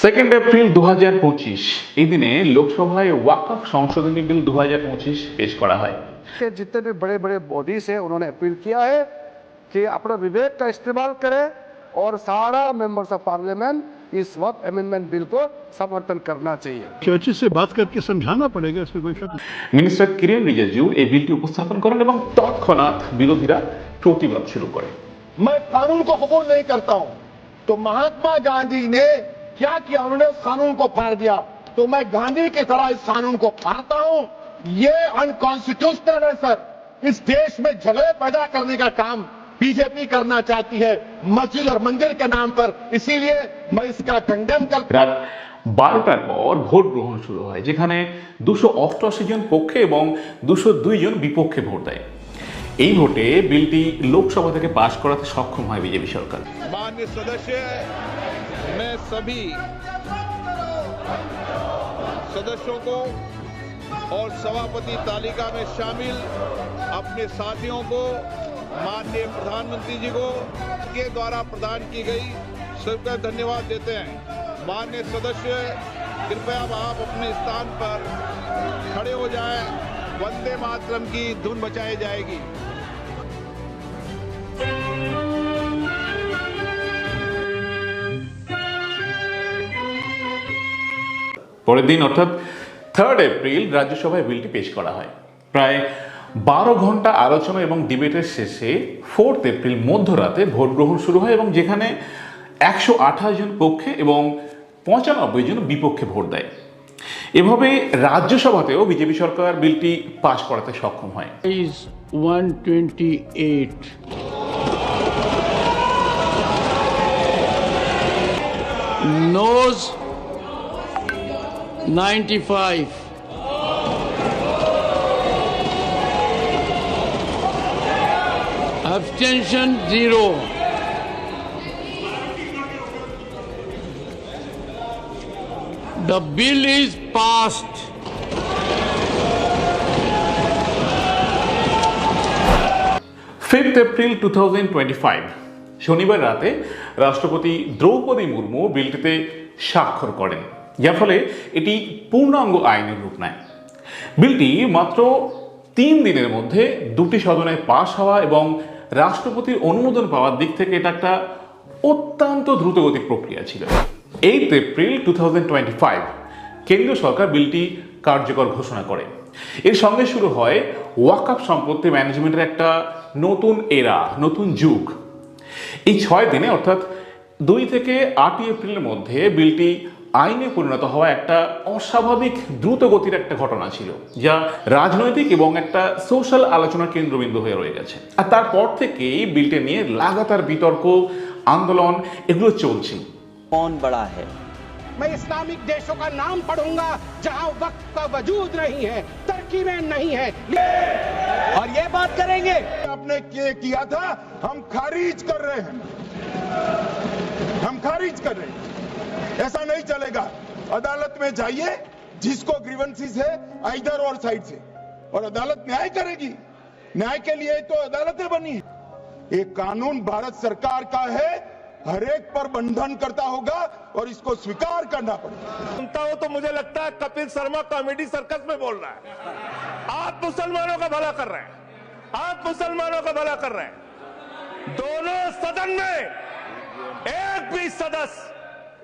Second April দু এই দিনে লোকসভায় ওয়াকফ সংশোধনী বিল দু পেশ করা হয় के जितने भी बड़े बड़े बॉडीज हैं उन्होंने अपील किया है कि अपना विवेक का इस्तेमाल करें और सारा मेंबर्स ऑफ पार्लियामेंट इस वक्त अमेंडमेंट बिल को समर्थन करना चाहिए चर्चित से बात करके समझाना पड़ेगा इसमें कोई शक नहीं মিনিস্টার কিরেন রিজিজু এই বিলটি উপস্থাপন করেন এবং তৎক্ষণাৎ বিরোধীরা প্রতিবাদ শুরু করে मैं कानून को कबूल नहीं करता हूं तो महात्मा गांधी ने क्या किया उन्होंने उस कानून को फाड़ दिया तो मैं गांधी की तरह इस कानून को फाड़ता हूं ये अनकॉन्स्टिट्यूशनल है सर इस देश में झगड़े पैदा करने का काम बीजेपी करना चाहती है मस्जिद और मंदिर के नाम पर इसीलिए मैं इसका कंडेम करता রাত বারোটার পর ভোট গ্রহণ শুরু হয় যেখানে দুশো অষ্টআশি জন পক্ষে এবং দুশো দুই জন বিপক্ষে ভোট দেয় এই ভোটে বিলটি লোকসভা থেকে পাশ করাতে সক্ষম হয় বিজেপি সরকার मान्य सदस्य मैं सभी सदस्यों को और सभापति तालिका में शामिल अपने साथियों को, माननीय प्रधानमंत्री जी को, के द्वारा प्रदान की गई सबका धन्यवाद देते हैं। माननीय सदस्य, कृपया अब आप अपने स्थान पर खड़े हो जाएँ। वंदे मातरम की धुन बचाई जाएगी। পরের দিন অর্থাৎ থার্ড এপ্রিল রাজ্যসভায় বিলটি পেশ করা হয়। প্রায় বারো ঘণ্টা আলোচনা এবং ডিবেটের শেষে ফোর্থ এপ্রিল মধ্যরাতে ভোট গ্রহণ শুরু হয় এবং যেখানে একশো আঠাশ জন পক্ষে এবং পঁচানব্বই জন বিপক্ষে ভোট দেয়। এভাবে রাজ্যসভাতেও বিজেপি সরকার বিলটি পাশ করাতে সক্ষম হয়। Is 128 nose 95 abstention 0 the bill is passed. Fifth April two শনিবার রাতে রাষ্ট্রপতি দ্রৌপদী মুর্মু বিলটিতে স্বাক্ষর করেন। যার ফলে এটি পূর্ণাঙ্গ আইনের রূপ নেয়। বিলটি মাত্র তিন দিনের মধ্যে দুটি সদনে পাশ হওয়া এবং রাষ্ট্রপতির অনুমোদন পাওয়ার দিক থেকে এটা একটা অত্যন্ত দ্রুতগতির প্রক্রিয়া ছিল। এইট এপ্রিল টু কেন্দ্রীয় সরকার বিলটি কার্যকর ঘোষণা করে। এর সঙ্গে শুরু হয় ওয়াকআপ সম্পত্তি ম্যানেজমেন্টের একটা নতুন এরা, নতুন যুগ। এই ছয় দিনে অর্থাৎ দুই থেকে আটই এপ্রিলের মধ্যে বিলটি আইনে পরিণত হওয়া একটা অস্বাভাবিক দ্রুত গতির একটা ঘটনা ছিল যা রাজনৈতিক এবং একটা সোশ্যাল আলোচনার কেন্দ্রবিন্দু হয়ে রয়ে গেছে আর তারপর থেকেই বিলটি নিয়ে লাগাতার বিতর্ক আন্দোলন এগুলো চলছে कौन बड़ा है मैं इस्लामिक देशों का नाम पढ़ूंगा जहां वक्त का वजूद नहीं है तरक्की में नहीं है और ये बात करेंगे आपने ये किया था हम खारिज कर रहे हैं हम खारिज कर रहे हैं ऐसा नहीं चलेगा। अदालत में जाइए, जिसको ग्रीवेंसीज है, इधर और साइड से। और अदालत न्याय करेगी। न्याय के लिए तो अदालतें बनी। है ये कानून भारत सरकार का है, हर एक पर बंधन करता होगा और इसको स्वीकार करना पड़ेगा। सुनता हूँ तो मुझे लगता है कपिल शर्मा कॉमेडी सर्कस में बोल रहा है। आप मुसलमानों का भला कर रहे हैं। आप मुसलमानों का भला कर रहे हैं। दोनों सदन में एक भी सदस्य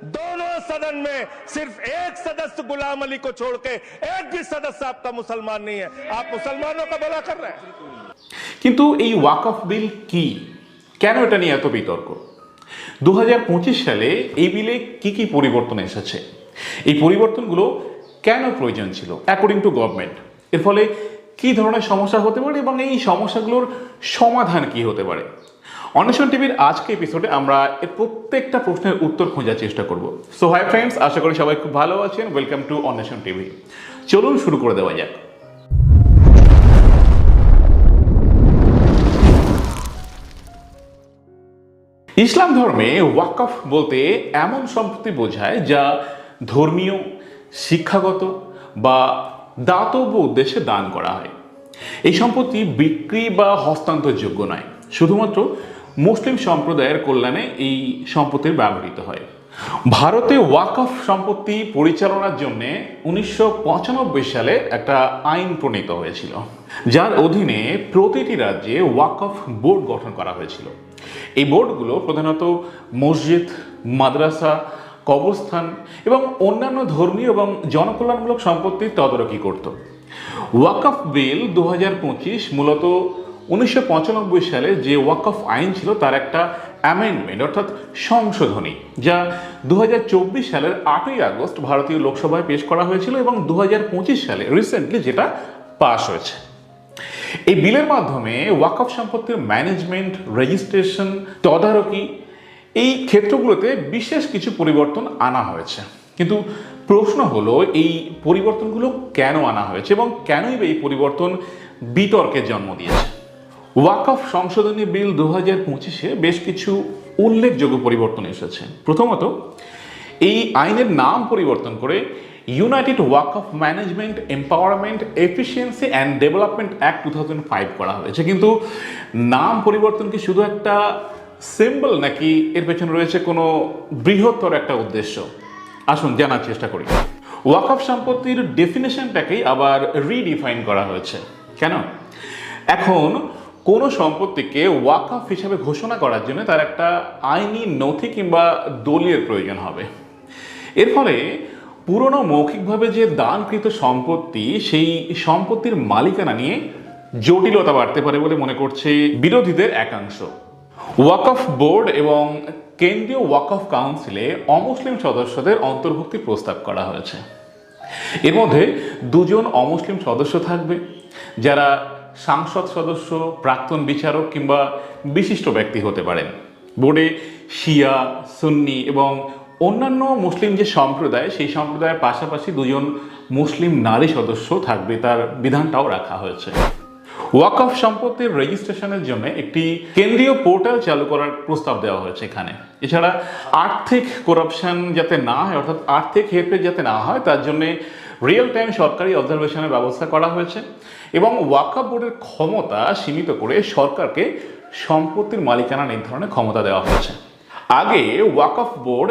दोनों सदन में सिर्फ एक सदस्य गुलाम अली को छोड़ के एक भी सदस्य आपका मुसलमान नहीं है आप मुसलमानों का भला कर रहे हैं কিন্তু এই ওয়াকফ বিল কি কেন এটা নিয়ে এত বিতর্ক দু সালে এই বিলে কি কি পরিবর্তন এসেছে এই পরিবর্তনগুলো কেন প্রয়োজন ছিল অ্যাকর্ডিং টু গভর্নমেন্ট এর ফলে কি ধরনের সমস্যা হতে পারে এবং এই সমস্যাগুলোর সমাধান কি হতে পারে অন্বেষণ টিভির আজকে এপিসোডে আমরা এর প্রত্যেকটা প্রশ্নের উত্তর খোঁজার চেষ্টা করব। সো হাই ফ্রেন্ডস আশা করি সবাই খুব ভালো আছেন। Welcome to Anweshan TV. চলুন শুরু করে দেওয়া যাক। ইসলাম ধর্মে ওয়াকফ বলতে এমন সম্পত্তি বোঝায় যা ধর্মীয়, শিক্ষাগত বা দাতব্য উদ্দেশ্যে দান করা হয়। এই সম্পত্তি বিক্রি বা হস্তান্তরযোগ্য নয়। শুধুমাত্র মুসলিম সম্প্রদায়ের কল্যাণে এই সম্পত্তির ব্যবহৃত হয়। ভারতে ওয়াকফ সম্পত্তি পরিচালনার জন্য উনিশশো পঁচানব্বই সালে একটা আইন প্রণীত হয়েছিল, যার অধীনে প্রতিটি রাজ্যে ওয়াকফ বোর্ড গঠন করা হয়েছিল। এই বোর্ডগুলো প্রধানত মসজিদ, মাদ্রাসা, কবরস্থান এবং অন্যান্য ধর্মীয় এবং জনকল্যাণমূলক সম্পত্তির তদারকি করত। ওয়াকফ বিল দু হাজার পঁচিশ মূলত উনিশশো পঁচানব্বই সালে যে ওয়াকফ আইন ছিল তার একটা অ্যামেন্ডমেন্ট অর্থাৎ সংশোধনী, যা দু হাজার চব্বিশ সালের আটই আগস্ট ভারতীয় লোকসভায় পেশ করা হয়েছিল এবং দু হাজার পঁচিশ সালে রিসেন্টলি যেটা পাশ হয়েছে। এই বিলের মাধ্যমে ওয়াকফ সম্পত্তির ম্যানেজমেন্ট রেজিস্ট্রেশন তদারকি, এই ক্ষেত্রগুলোতে বিশেষ কিছু পরিবর্তন আনা হয়েছে। কিন্তু প্রশ্ন হলো, এই পরিবর্তনগুলো কেন আনা হয়েছে এবং কেনই বা এই পরিবর্তন বিতর্কের জন্ম দিয়েছে? ওয়াকফ সংশোধনী বিল দু হাজার পঁচিশে বেশ কিছু উল্লেখযোগ্য পরিবর্তন এসেছে। প্রথমত, এই আইনের নাম পরিবর্তন করে united Waqf management empowerment efficiency and development act two thousand five করা হয়েছে। কিন্তু নাম পরিবর্তন কি শুধু একটা সিম্বল নাকি এর পেছনে রয়েছে কোনো বৃহত্তর একটা উদ্দেশ্য? আসুন জানার চেষ্টা করি। ওয়াকফ সম্পত্তির ডেফিনেশনটাকেই আবার রিডিফাইন করা হয়েছে। কেন? এখন কোনো সম্পত্তিকে ওয়াকফ হিসাবে ঘোষণা করার জন্য তার একটা আইনি নথি কিংবা দলিলের প্রয়োজন হবে। এর ফলে পুরনো মৌখিকভাবে যে দানকৃত সম্পত্তি, সেই সম্পত্তির মালিকানা নিয়ে জটিলতা বাড়তে পারে বলে মনে করছে বিরোধীদের একাংশ। ওয়াকফ বোর্ড এবং কেন্দ্রীয় ওয়াকফ কাউন্সিলে অমুসলিম সদস্যদের অন্তর্ভুক্তি প্রস্তাব করা হয়েছে। এর মধ্যে দুজন অমুসলিম সদস্য থাকবে, যারা সাংসদ সদস্য, প্রাক্তন বিচারক কিংবা বিশিষ্ট ব্যক্তি হতে পারেন। বোর্ডে শিয়া, সুন্নি এবং অন্যান্য মুসলিম যে সম্প্রদায়, সেই সম্প্রদায়ের পাশাপাশি দুজন মুসলিম নারী সদস্য থাকবে, তার বিধানটাও রাখা হয়েছে। ওয়াকফ সম্পত্তির রেজিস্ট্রেশনের জন্য একটি কেন্দ্রীয় পোর্টাল চালু করার প্রস্তাব দেওয়া হয়েছে এখানে। এছাড়া আর্থিক করাপশন যাতে না হয়, অর্থাৎ আর্থিক হেরফের যাতে না হয়, তার জন্য রিয়েল টাইম সরকারি অবজারভেশনের ব্যবস্থা করা হয়েছে এবং ওয়াকফ বোর্ডের ক্ষমতা সীমিত করে সরকারকে সম্পত্তির মালিকানা নির্ধারণের ক্ষমতা দেওয়া হয়েছে। আগে ওয়াকফ বোর্ড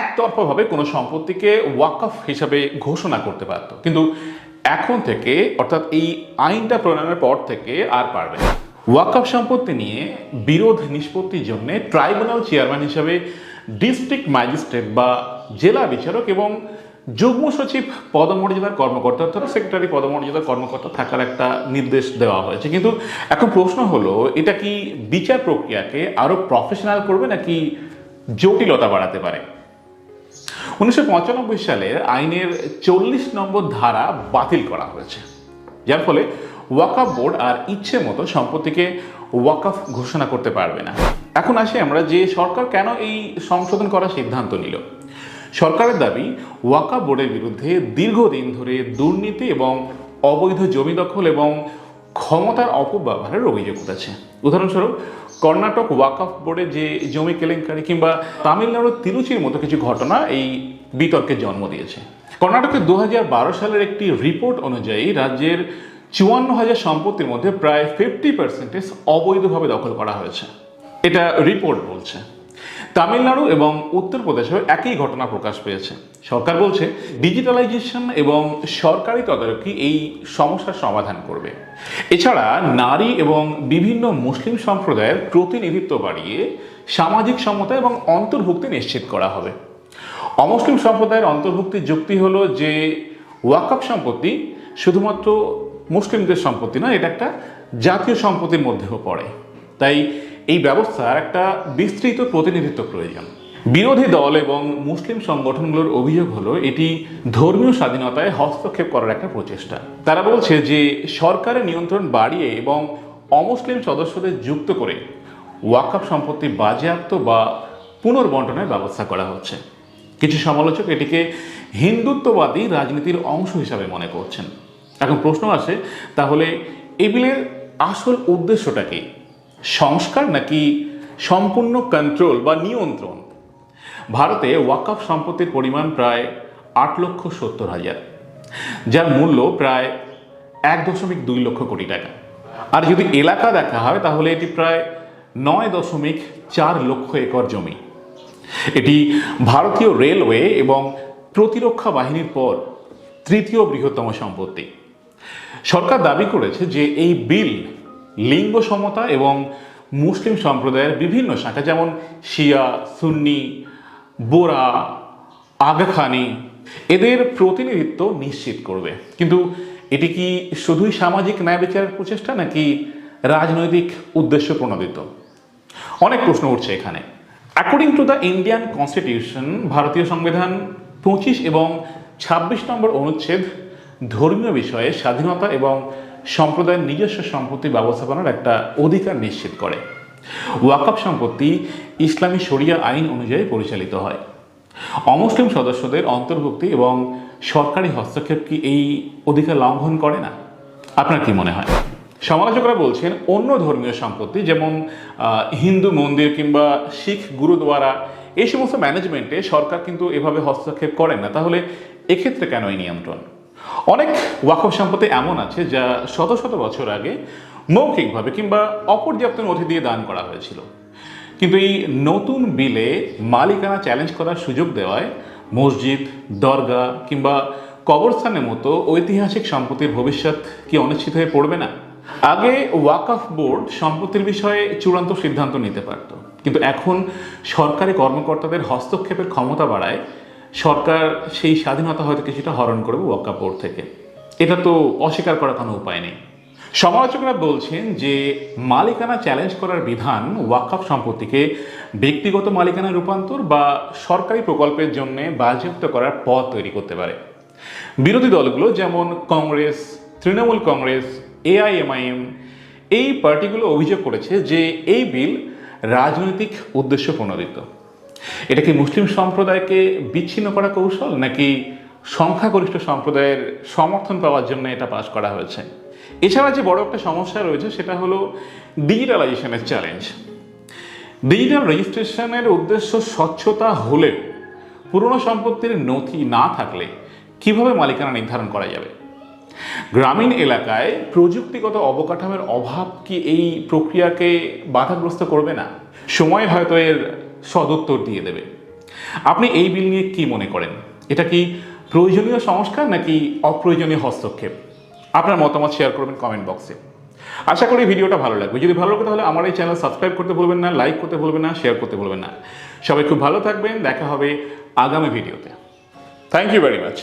একতরফাভাবে কোনো সম্পত্তিকে ওয়াকফ হিসাবে ঘোষণা করতে পারত। কিন্তু এখন থেকে, অর্থাৎ এই আইনটা প্রণয়নের পর থেকে আর পারবে ওয়াকফ সম্পত্তি নিয়ে বিরোধ নিষ্পত্তির জন্য ট্রাইব্যুনাল চেয়ারম্যান হিসাবে ডিস্ট্রিক্ট ম্যাজিস্ট্রেট বা জেলা বিচারক এবং যুগ্ম সচিব পদমর্যাদার কর্মকর্তা, অর্থাৎ সেক্রেটারি পদমর্যাদার কর্মকর্তা থাকার একটা নির্দেশ দেওয়া হয়েছে। কিন্তু এখন প্রশ্ন হলো, এটা কি বিচার প্রক্রিয়াকে আরও প্রফেশনাল করবে নাকি জটিলতা বাড়াতে পারে? উনিশশো পঁচানব্বই সালে আইনের চল্লিশ নম্বর ধারা বাতিল করা হয়েছে। যার ফলে ওয়াকফ বোর্ড আর ইচ্ছে মতো সম্পত্তিকে ওয়াকফ ঘোষণা করতে পারবে না। এখন আসি আমরা যে সরকার কেন এই সংশোধন করার সিদ্ধান্ত নিল? সরকারের দাবি ওয়াকফ বোর্ডের বিরুদ্ধে দীর্ঘদিন ধরে দুর্নীতি এবং অবৈধ জমি দখল এবং ক্ষমতার অপব্যবহারের অভিযোগ উঠেছে। উদাহরণস্বরূপ, কর্ণাটক ওয়াকফ বোর্ডে যে জমি কেলেঙ্কারি কিংবা তামিলনাড়ুর তিরুচির মতো কিছু ঘটনা এই বিতর্কে জন্ম দিয়েছে। কর্ণাটকের দু সালের একটি রিপোর্ট অনুযায়ী রাজ্যের চুয়ান্ন হাজার সম্পত্তির মধ্যে প্রায় ফিফটি পার্সেন্টেজ অবৈধভাবে দখল করা হয়েছে। এটা রিপোর্ট বলছে। তামিলনাড়ু এবং উত্তরপ্রদেশেও একই ঘটনা প্রকাশ পেয়েছে। সরকার বলছে ডিজিটালাইজেশন এবং সরকারি তদারকি এই সমস্যার সমাধান করবে। এছাড়া নারী এবং বিভিন্ন মুসলিম সম্প্রদায়ের প্রতিনিধিত্ব বাড়িয়ে সামাজিক সমতা এবং অন্তর্ভুক্তি নিশ্চিত করা হবে। অমুসলিম সম্প্রদায়ের অন্তর্ভুক্তির যুক্তি হলো যে ওয়াকআপ সম্পত্তি শুধুমাত্র মুসলিমদের সম্পত্তি নয়, এটা একটা জাতীয় সম্পত্তির মধ্যেও পড়ে। তাই এই ব্যবস্থার একটা বিস্তৃত প্রতিনিধিত্ব প্রয়োজন। বিরোধী দল এবং মুসলিম সংগঠনগুলোর অভিযোগ হলো, এটি ধর্মীয় স্বাধীনতায় হস্তক্ষেপ করার একটা প্রচেষ্টা। তারা বলছে যে, সরকারের নিয়ন্ত্রণ বাড়িয়ে এবং অমুসলিম সদস্যদের যুক্ত করে ওয়াকফ সম্পত্তি বাজেয়াপ্ত বা পুনর্বন্টনের ব্যবস্থা করা হচ্ছে। কিছু সমালোচক এটিকে হিন্দুত্ববাদী রাজনীতির অংশ হিসাবে মনে করছেন। এখন প্রশ্ন আসে, তাহলে এই বিলের আসল উদ্দেশ্যটা কি? সংস্কার নাকি সম্পূর্ণ কন্ট্রোল বা নিয়ন্ত্রণ? ভারতে ওয়াকফ সম্পত্তির পরিমাণ প্রায় আট লক্ষ সত্তর হাজার, যার মূল্য প্রায় এক দশমিক দুই লক্ষ কোটি টাকা। আর যদি এলাকা দেখা হয়, তাহলে এটি প্রায় নয় দশমিক চার লক্ষ একর জমি। এটি ভারতীয় রেলওয়ে এবং প্রতিরক্ষা বাহিনীর পর তৃতীয় বৃহত্তম সম্পত্তি। সরকার দাবি করেছে যে এই বিল লিঙ্গ সমতা এবং মুসলিম সম্প্রদায়ের বিভিন্ন শাখা, যেমন শিয়া, সুন্নি, বোরা, আগাখানি, এদের প্রতিনিধিত্ব নিশ্চিত করবে। কিন্তু এটি কি শুধুই সামাজিক ন্যায় বিচারের প্রচেষ্টা নাকি রাজনৈতিক উদ্দেশ্য প্রণোদিত? অনেক প্রশ্ন উঠছে এখানে। According to the Indian constitution ভারতীয় সংবিধান পঁচিশ এবং ছাব্বিশ নম্বর অনুচ্ছেদ ধর্মীয় বিষয়ে স্বাধীনতা এবং সম্প্রদায়ের নিজস্ব সম্পত্তি ব্যবস্থাপনার একটা অধিকার নিশ্চিত করে। ওয়াকফ সম্পত্তি ইসলামী শরিয়া আইন অনুযায়ী পরিচালিত হয়। অমুসলিম সদস্যদের অন্তর্ভুক্তি এবং সরকারি হস্তক্ষেপ কি এই অধিকার লঙ্ঘন করে না? আপনার কি মনে হয়? সমালোচকরা বলছেন, অন্য ধর্মীয় সম্পত্তি যেমন হিন্দু মন্দির কিংবা শিখ গুরুদ্বারা, এই সমস্ত ম্যানেজমেন্টে সরকার কিন্তু এভাবে হস্তক্ষেপ করেন না। তাহলে এক্ষেত্রে কেন এই নিয়ন্ত্রণ? অনেক ওয়াকফ সম্পত্তি এমন আছে যা শত শত বছর আগে মৌখিকভাবে কিংবা অপর্যাপ্ত নথি দিয়ে দান করা হয়েছিল। কিন্তু এই নতুন বিলে মালিকানা চ্যালেঞ্জ করার সুযোগ দেওয়ায় মসজিদ, দরগা কিংবা কবরস্থানের মতো ঐতিহাসিক সম্পত্তির ভবিষ্যৎ কি অনিশ্চিত হয়ে পড়বে না? আগে ওয়াকফ বোর্ড সম্পত্তির বিষয়ে চূড়ান্ত সিদ্ধান্ত নিতে পারত। কিন্তু এখন সরকারি কর্মকর্তাদের হস্তক্ষেপের ক্ষমতা বাড়ায় সরকার সেই স্বাধীনতা হয়তো কিছুটা হরণ করবে ওয়াকফ বোর্ড থেকে। এটা তো অস্বীকার করার কোনো উপায় নেই। সমালোচকরা বলছেন যে মালিকানা চ্যালেঞ্জ করার বিধান ওয়াকফ সম্পত্তিকে ব্যক্তিগত মালিকানা রূপান্তর বা সরকারি প্রকল্পের জন্য বাজেয়াপ্ত করার পথ তৈরি করতে পারে। বিরোধী দলগুলো যেমন কংগ্রেস, তৃণমূল কংগ্রেস, এআইএমআইএম, এই পার্টিগুলো অভিযোগ করেছে যে এই বিল রাজনৈতিক উদ্দেশ্য প্রণোদিত। এটা কি মুসলিম সম্প্রদায়কে বিচ্ছিন্ন করা কৌশল, নাকি সংখ্যাগরিষ্ঠ সম্প্রদায়ের সমর্থন পাওয়ার জন্য এটা পাশ করা হয়েছে? এছাড়া যে বড় একটা সমস্যা রয়েছে, সেটা হলো ডিজিটালাইজেশনের চ্যালেঞ্জ ডিজিটাল রেজিস্ট্রেশনের উদ্দেশ্য স্বচ্ছতা হলেও পুরনো সম্পত্তির নথি না থাকলে কীভাবে মালিকানা নির্ধারণ করা যাবে? গ্রামীণ এলাকায় প্রযুক্তিগত অবকাঠামোর অভাব কি এই প্রক্রিয়াকে বাধাগ্রস্ত করবে না? সময় হয়তো এর সদুত্তর দিয়ে দেবে। আপনি এই বিল নিয়ে কি মনে করেন? এটা কি প্রয়োজনীয় সংস্কার নাকি অপ্রয়োজনীয় হস্তক্ষেপ? আপনার মতামত শেয়ার করবেন কমেন্ট বক্সে আশা করি ভিডিওটা ভালো লাগবে। যদি ভালো লাগে তাহলে আমার এই চ্যানেল সাবস্ক্রাইব করতে ভুলবেন না লাইক করতে ভুলবেন না শেয়ার করতে ভুলবেন না। সবাই খুব ভালো থাকবেন। দেখা হবে আগামী ভিডিওতে থ্যাংক ইউ ভেরি মাচ